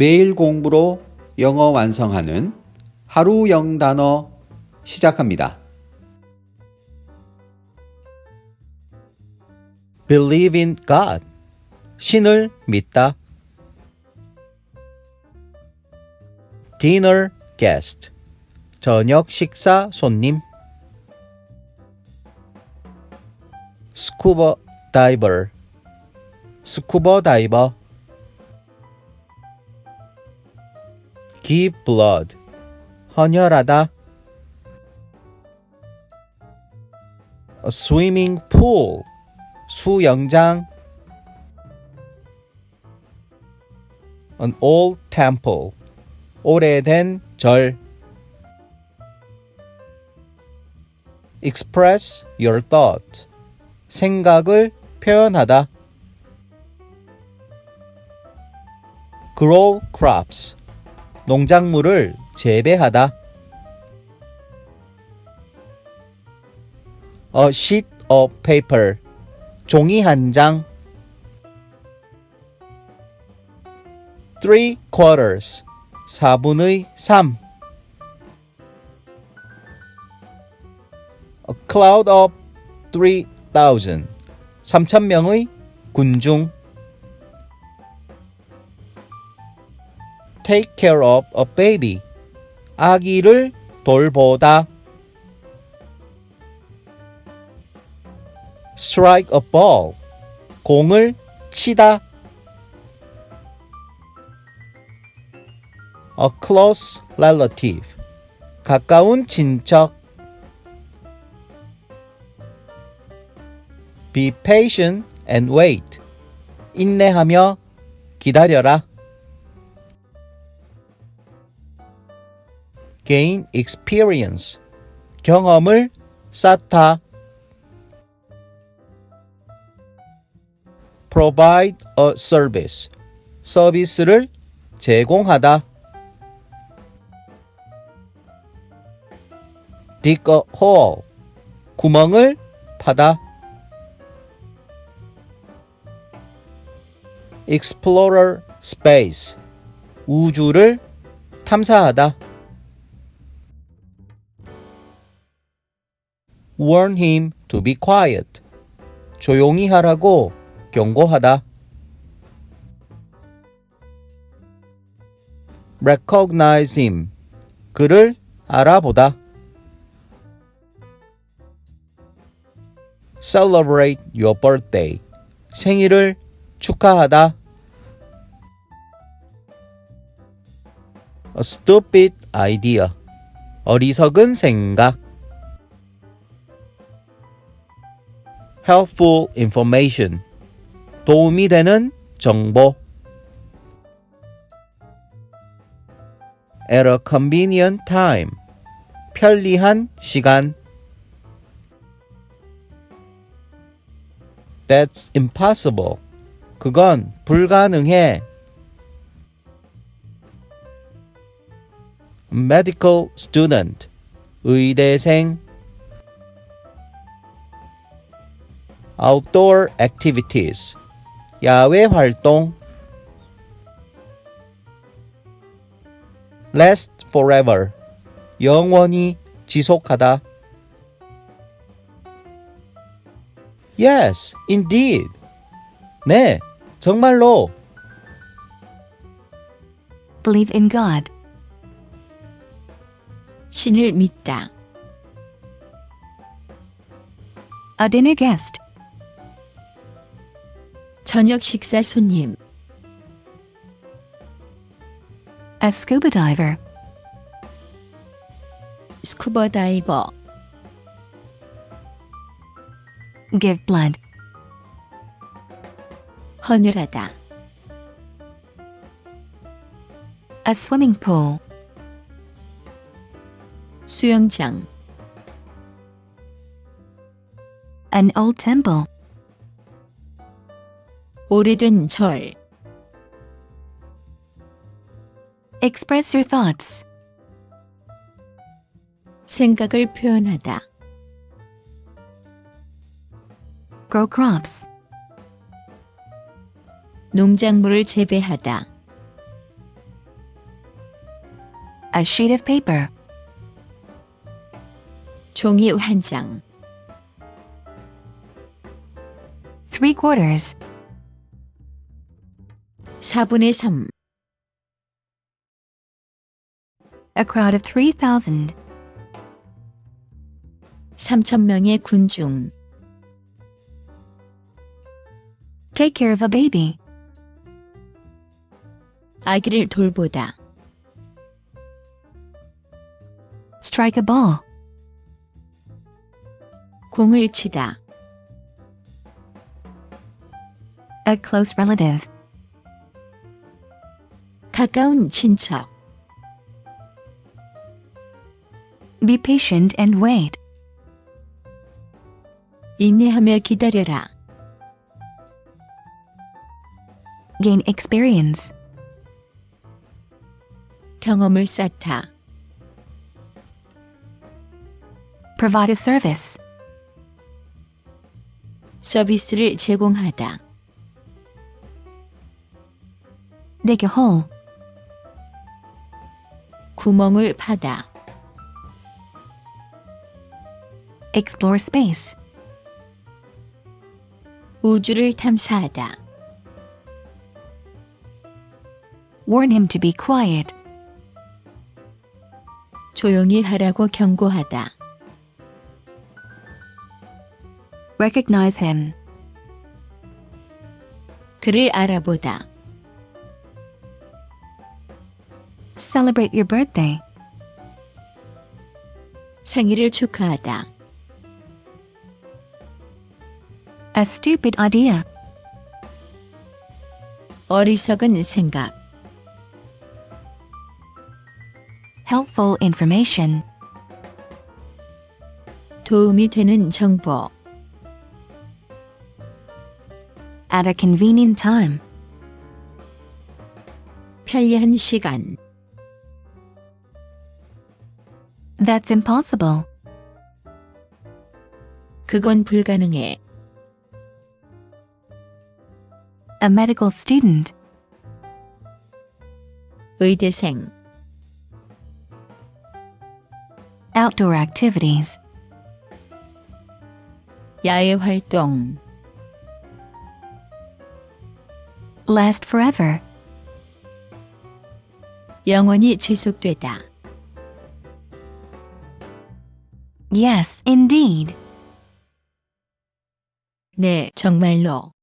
매일 공부로 영어 완성하는 하루 영단어 시작합니다. believe in God. 신을 믿다. dinner guest. 저녁 식사 손님. scuba diver. 스쿠버 다이버. Give blood. 헌혈하다. a swimming pool. 수영장 an old temple 오래된 절 express your thought 생각을 표현하다 grow crops 농작물을 재배하다 a sheet of paper 종이 한 장. three quarters. 4분의 3. A cloud of 3,000. 3,000명의 군중. Take care of a baby. 아기를 돌보다. strike a ball. 공을 치다. a close relative. 가까운 친척. be patient and wait. 인내하며 기다려라. Gain experience. 경험을 쌓다. provide a service. 서비스를 제공하다. dig a hole. 구멍을 파다. explorer space. 우주를 탐사하다. Warn him to be quiet. 조용히 하라고 경고하다. recognize him. 그를 알아보다. celebrate your birthday. 생일을 축하하다. a stupid idea. 어리석은 생각. Helpful information. 도움이 되는 정보. at a convenient time. 편리한 시간. That's impossible. 그건 불가능해. medical student. 의대생. Outdoor activities. 야외 활동. last forever. 영원히 지속하다. Yes, indeed. 네, 정말로. Believe in God. 신을 믿다. A dinner guest. 저녁 식사 손님. A scuba diver. 스쿠버 다이버. Give blood. 헌혈하다. A swimming pool. 수영장. An old temple. 오래된 절. Express your thoughts. 생각을 표현하다. Grow crops. 농작물을 재배하다. A sheet of paper. 종이 한 장. Three quarters. 4분의 3. A crowd of 3,000. 3천 명의 군중. Take care of a baby. 아기를 돌보다. Strike a ball. 공을 치다. A close relative. 가까운 친척. Be patient and wait. 인내하며 기다려라. Gain experience. 경험을 쌓다. Provide a service. 서비스를 제공하다. Dig a hole. 구멍을 파다. Explore space. 우주를 탐사하다. Warn him to be quiet. 조용히 하라고 경고하다. Recognize him. 그를 알아보다. Celebrate your birthday. 생일을 축하하다. A stupid idea. 어리석은 생각. Helpful information. 도움이 되는 정보. At a convenient time. 편리한 시간. That's impossible. 그건 불가능해. A medical student. 의대생. Outdoor activities. 야외 활동. Last forever. 영원히 지속되다. Yes, indeed. 네, 정말로.